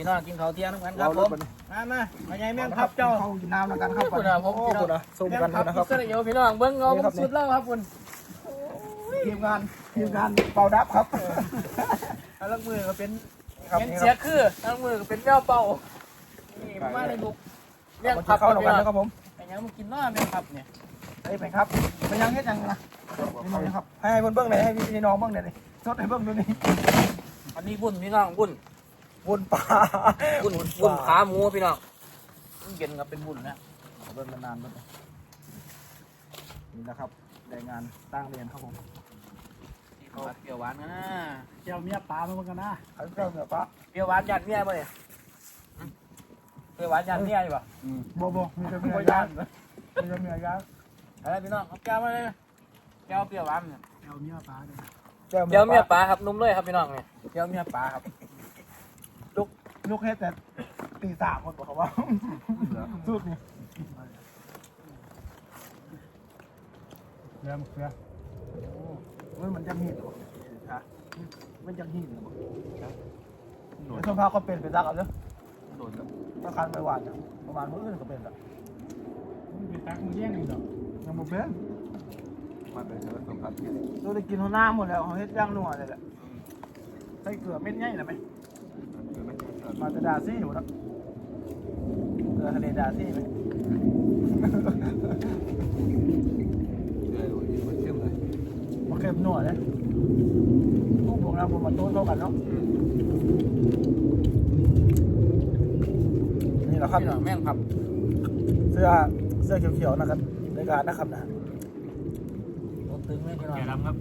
พี่น้องกินข้าวเที่ยงน้ำกันคเรารับผรถมมันมามามาใหญ่แม่งครับเจ้าเข้ากินน้ำแล้วกันครับคุณนะผมโอ้พี่น้องคุณนะสู้กันครันะครับอิสราเอลพี่น้องเบิ้งเงาผมสุดแล้วครับคุณทีมงานทีมงานเป่าดับครับเอาลังมือก็เป็นครับเป็นนี่คเสียรับคือลังมือก็เป็นแมวเป่านี่มาในบุกเลี้ยงมาผักเข้าหนกันนะครับผมไอ้ยังมันกินน้าแม่งครับเนี่ยเฮ้ยไปครับไปยังเฮ็ดยังนะนี่นะครับให้ให้เบิ่งเบิ่งหน่อยให้พี่น้องเบิ่งหน่อยดิสดให้เบิ่งดูนี่อันนี้บุญพี่น้องบุญ บุญป่าบุญบุญขาหมูพี่น้องมันเย็นกับเป็นบุญนะเบิ่งนานๆเบิ่งนี่นะครับรายงานตั้งเรียนครับผมที่เขาเปรี้ยวหวานนะเจ้าเมียปลามาเหมือนกันนะเขาเจ้าเหนือปะเปรี้ยวหวานยัดเมียป่ะเนี่ยเปรี้ยวหวานยัดเมียอยู่ป่ะบ่บ่มีแต่เมียย่างมีแต่เมียย่างอะไรพี่น้องเอาแก้วมาเลยแก้วเปรี้ยวหวานเนี่ยเจ้าเมียปลาเนี่ยเดี๋ยวเมียปลาครับนุ่มเลยครับพี่น้องเนี่ยเดี๋ยวเมียปลาครับ ลูกเฮ็ดแต่ตีสามคนบอกเขาว่าสุดนี่เรือมเรือเฮ้ยมันจะหีดเหรอฮะมันจะหีดเหรอไอ้ส้มพาก็เป็นไปซักเอาเนาะโดนถ้าคันไปหวานเนี่ยประมาณมื้ออื่นก็เป็นละมึงไปตักมึงแย่งอีกดอกยังบ่เป็นมาเป็นเชื้อสมพันธ์เราได้กินหัวหน้าหมดแล้วเขาเฮ็ดย่างนัวเลยแหละใส่เกลือเม็ดใหญ่เลยไหม มาจะดาซี่อยู่นะเกลือทะเลดาซี่ไหมเลยมันเข้มเลยมาเค็มนัวเลยพวกพวกเราผมมาโต้นเท่ากันเนาะนี่แหละครับพี่น้องแม่งครับ เสื้อเสื้อเขียวๆนะครับในการนะครับนะตัวตึงเลยพี่น้องแก่ดำครับ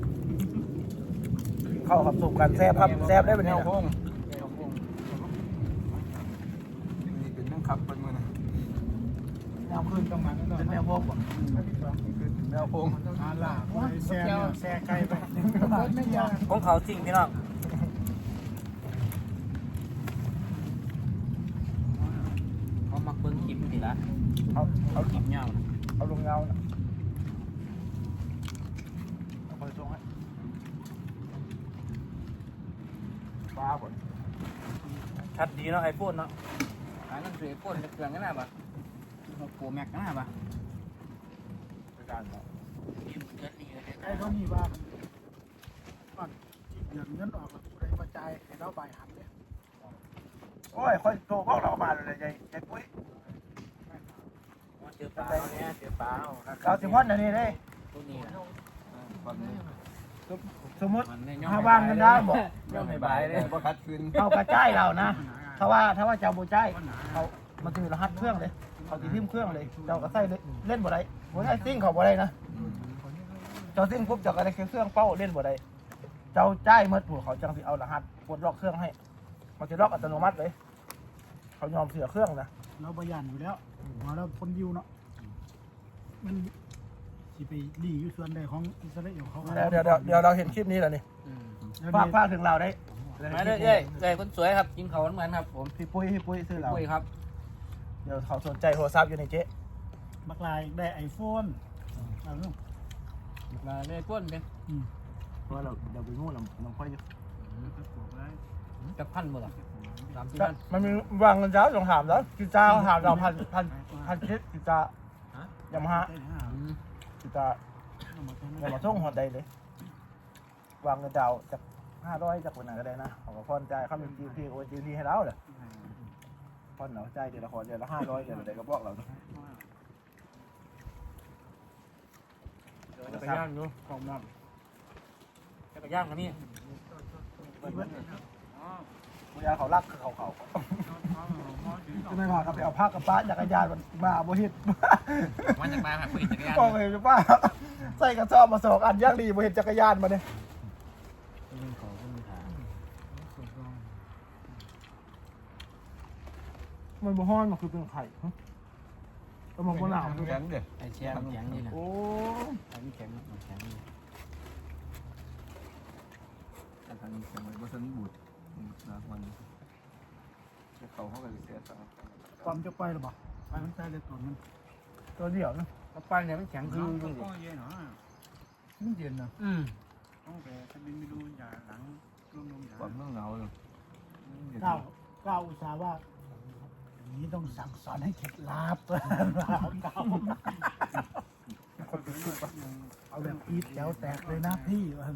เข้ากับสุกกันแซ่บครับแซ่บได้เป็นแนวโค้ง นี่เป็นนั่งขับเป็นมือนะแนวขึ้นต้องมาต้องเป็นแนวพวกบ่แนวโค้งอาล่าแซ่เนี่ยแซ่ไกลไปไม่ยากของเขาจริงพี่น้องเขามักเบิ้งคลิปนี่ละเอาเอาคลิปเงานะเอาลงเงานะเอาไปส่งให้ฟ้าบ่นชัดดีเนาะไอโฟนเนาะ อ่านั่นคือไอโฟนจะเครื่องกันนะปะโปรแม็กกันนะปะไปการเนาะไอ้เขามีว่าก่อนเดือนเงินออกแล้วผู้ใดกระจายให้เราใบหันเนี่ยโอ้ยค่อยโทรบอกเรามาเลยยายยายปุ้ยเจอปลาเนี่ยเจอปลาเอาครับเก้าสิบวันอันนี้เลยตัวนี้นะฟันนี่สมมติมันเนี่ยถ้าว่างกันได้บอกย่อมไม่บายเลยเพราะคัดคืนเขากระจายเรานะ ถ้าว่าถ้าว่าเจ้าบูใจายปัญหาเขามันจะมีรหัสเครื่องเลย เขาจะทิมเครื่องเลย เจ้าก็ใส่เลยเล่นบ่ได้บ่ได้ซิ่งเขาบ่ได้นะเจ้าซิ่งปุ๊บเจ้าก็ได้เครื่องเป้าเล่นบ่ได้เจ้าจ่ายหมดหัวเขาจังสิเอารหัสกดล็อกเครื่องให้ มันจะล็อกอัตโนมัติเลย เขายอมเสียเครื่องนะเราประหยัดอยู่แล้วมาแล้วคนยิวเนาะมันสิไปดีอยู่ส่วนใดของอิสราเอลเขาเดี๋ยวเดี๋ยวเดี๋ยวเดี๋ยวเราเห็นคลิปนี้แล้วนี่ฝากฝากถึงเราได้ มาเด้อเอ้ยเอ้ยคนสวยครับกินเขาเหมือนครับ ผมพี่ปุ้ยพี่ปุ้ยซื้อเราคุยครับเดี๋ยวเขาสนใจโทรศัพท์อยู่ในเจ๊บักลายได้ไอโฟนเอาเนาะมาเลยป้นเป็นเพราะเราเดี๋ยวไปงูเราน้องค่อยอยู่จักพันหมดหรอสามสี่ก็พันมันมีวางเงินเจ้าลองถามแล้วกิจาถามเราพันพันพันคิดกิจาฮะยามาฮ่าอืมกิจาอย่ามาส่งหอดใดเลย วางเงินเจ้าจาก ห้าร้อยจากคนไหนก็ได้นะเขาก็พอนใจายเขามีจีพีโอนจีพีให้เราเลยพอนเราใจายเดือนละคนเดือนละห้าร้อยเดือนละใดก็บอกเราจักรยานอยู่ของมอมจักรยานกันนี่เวลาเขารักเขาเขาจะไม่มากับไปเอาผ้ากับป้าจักรยานมันมาโบฮิตมาจากบ้านครับคุยจักรยานบอกเลยป้าใส่กระสอบมาสองอันย่างดีโบฮิตจักรยานมาเนี่ย มันบ่ฮ้อนมันคือเป็นไข่ฮะแล้วมันบ่หนาวด้วยแข็งเด็ดไอเชียร์แข็งนี่นะโอ้ไอ้นี่แข็งนะแข็งนี่แต่ทางนี้แข็งไว้เพราะฉะนั้นบูดนะวันเขาเขาก็เลยเสียสาวความจะไปหรือเปล่าไปมันใส่เลยตัวมันตัวเดียวนะกระปั้นเนี่ยมันแข็งคือจริงดิเย็นเนาะมันเย็นนะอืมต้องแกถ้าบินไม่รู้อย่าหลังร่วมลงอย่าความเรื่องเหงาเลยเจ้าก้าวอุตส่าห์ว่าอย่าง นี้ต้องสั่งสอนให้เข็ดลาบลาบเก่าเอาแบบอีทแถวแตกเลยนะพี่ว่า